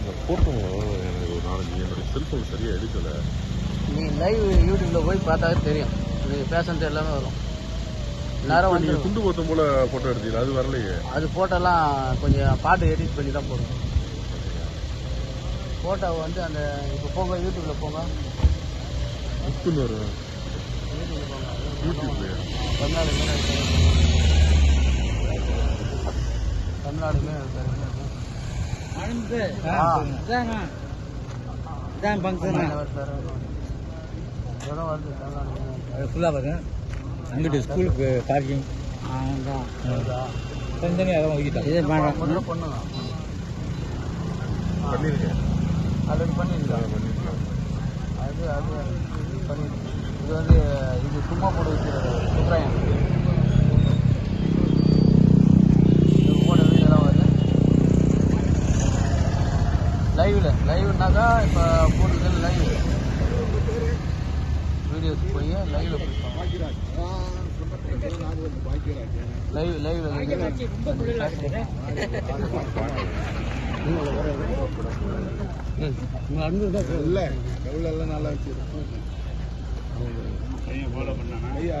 இந்த ஃபோட்டோ எனக்கு ஒரு நாலஞ்சு என்னுடைய செல்ஃபோன் சரியாக எடுக்கலை. நீ லைவ் யூடியூப்ல போய் பார்த்தாவே தெரியும். நீ பேஷண்ட் எல்லாமே வரும். நேரம் வந்து துண்டு போத்தம் போல ஃபோட்டோ எடுத்தீங்க அது வரலையே. அது போட்டோலாம் கொஞ்சம் பாட்டு எடிட் பண்ணி தான் போடுவோம் ஃபோட்டோ வந்து அந்த இப்போ போங்க யூடியூப்ல போங்க. வரும் யூடியூப்ல போங்க. யூடியூப்லையா தமிழ்நாடு மீன் இருக்காரு தமிழ்நாடு மீன் இருக்காரு இதான்? ஃபங்க்ஷன் ஃபுல்லாக பாருங்க அங்கிட்டு ஸ்கூலுக்கு பார்க்கிங் தனித்தனியாக இடம் ஒதுக்கிட்டோம் இதே முதல்ல பண்ணுங்க பண்ணியிருக்கேன் ஆல்ரெடி பண்ணிருக்கேன் பண்ணியிருக்கேன் அது அது பண்ணிருக்கேன் இது வந்து இது சும்மா போட்டு லைவ்ல லைவ்னாக்கா இப்போ போடுறது லைவ் வீடியோஸ் போய் லைவ்ல லைவ் லைவ்ல இல்லை எல்லாம் நல்லா வச்சிருக்கோம் ஐயா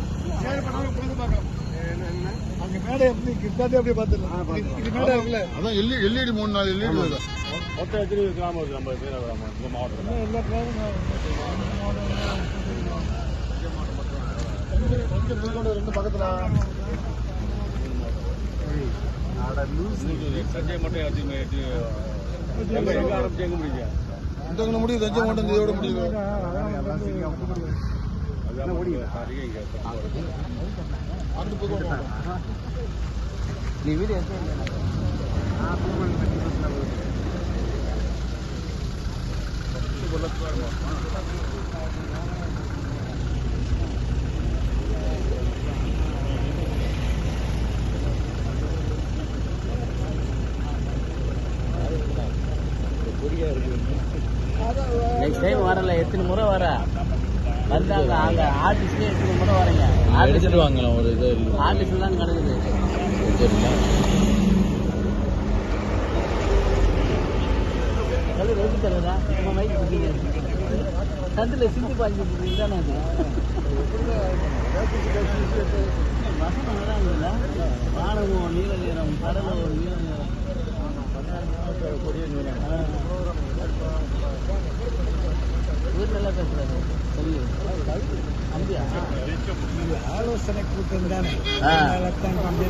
மேடை எப்படி கிட்டாதே அப்படியே பார்த்துடலாம். இது மேடை இருக்குல்ல? அதான் எல்இ எல்இடி மூணு நாலு எல்இடி வருது மொத்தம் எத்தனை கிராமம் இருக்கு? ஐம்பது பேர் இந்த மாவட்டத்தில். எல்லா ரெண்டு பக்கத்துல சஞ்சய் மட்டும் ஆரம்பிச்சு எங்க முடியுங்க இந்த முடியுது தஞ்சை மாவட்டம் இதோட முடியும் நீ வீடியோ நெக்ஸ்ட் டைம் வரல எத்தனை முறை வர? வந்தாங்க அங்க ஆர்டிஸ்ட்ல எத்தனை முறை வரீங்க. ஆர்டிஸ்ட் வாங்கலாம் ஒரு இது ஆர்டிஸ்ட் தான் கிடக்குது. வெட்டி தரதா நம்ம மைக் கொடுத்தீங்க சந்தில சிந்தி பாஞ்சு தானே அது? வசனம் வானமும் நீல நிறம் கடலும் ஒரு நீல நிறம் இவர் நல்லா அப்படியா ஆலோசனை கூட்டம் தானே ஆ. அதனாலத்தான் கம்பெனி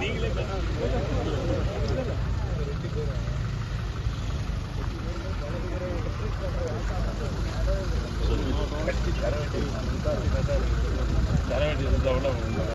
நீங்களே சொல்லுங்க ஆ தர வேண்டியது